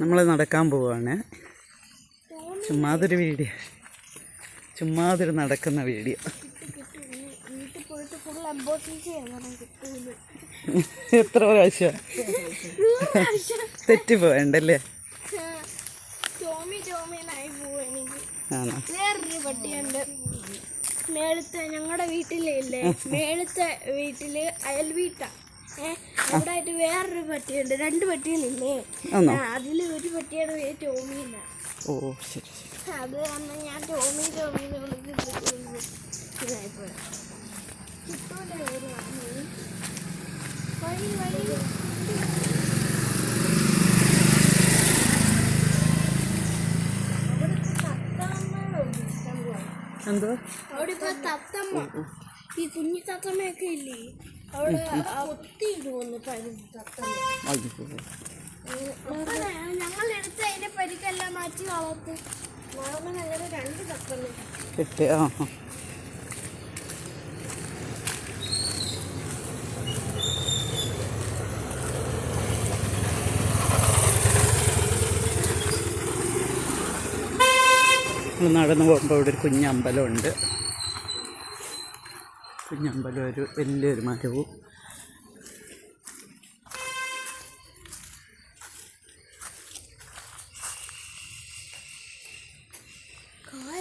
നമ്മൾ നടക്കാൻ പോവാണ്. ചുമ്മാതൊരു വീഡിയോ. ചുമ്മാതൊരു നടക്കുന്ന വീഡിയോ. എത്ര പ്രാവശ്യം? എനിക്ക് ആണോ? വേറൊരു പട്ടിയുണ്ട്. മേളത്തെ ഞങ്ങളുടെ വീട്ടിലില്ലേ? മേളത്തെ വീട്ടിൽ അയൽ വേറൊരു പട്ടിയുണ്ട്. രണ്ട് പട്ടികളില്ലേ അതിൽ ഒരു പട്ടിയാണ് പേര് ടോമിന്ന ഓ ശരി ശരി. അത് കാരണം ഞാൻ ടോമി ടോമി ഇതായിപ്പോയി. കിട്ടൂല ഒരു വഴി വഴി. എന്തോ? അവിടെ ഇപ്പൊ തത്തമ്മ ഈ കുഞ്ഞു തത്തമ്മയൊക്കെ ഇല്ലേ? അവിടെ ഒത്തിരി വന്നു പരുന്ന് തത്തമ്മ. ഞങ്ങൾ എടുത്ത് അതിന്റെ പരിക്കെല്ലാം മാറ്റി വളർത്തി. അങ്ങനെ രണ്ട് തത്തമ്മ. കിട്ടി ആ. നടന്നു പോകുമ്പോൾ ഇവിടെ ഒരു കുഞ്ഞമ്പലമുണ്ട്. കുഞ്ഞമ്പലം ഒരു വലിയൊരു മരവും.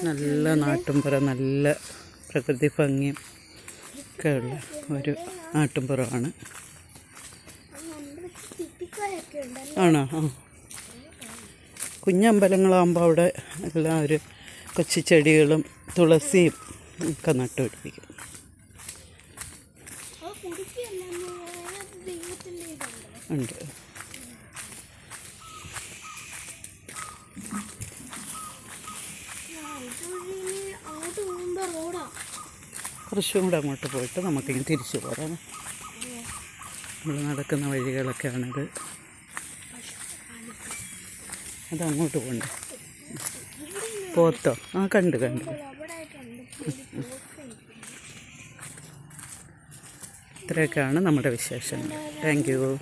നല്ല നാട്ടുംപുറം നല്ല പ്രകൃതി ഭംഗിയും ഒക്കെ ഉള്ള ഒരു നാട്ടുംപുറമാണ്. ആണോ? ആ. കുഞ്ഞമ്പലങ്ങളാകുമ്പോൾ അവിടെ എല്ലാവരും കൊച്ചു ചെടികളും തുളസിയും ഒക്കെ നട്ടുപിടിപ്പിക്കും. ഉണ്ട്. കുറച്ചും അങ്ങോട്ട് പോയിട്ട് നമുക്കിനി തിരിച്ചു പോരാം നമ്മൾ നടക്കുന്ന വഴികളൊക്കെയാണിത്. ആണത് അങ്ങോട്ട് പോകണ്ടേ പോത്തോ? ആ കണ്ട് കണ്ട്. ഇത്രയൊക്കെയാണ് നമ്മുടെ വിശേഷങ്ങൾ. താങ്ക്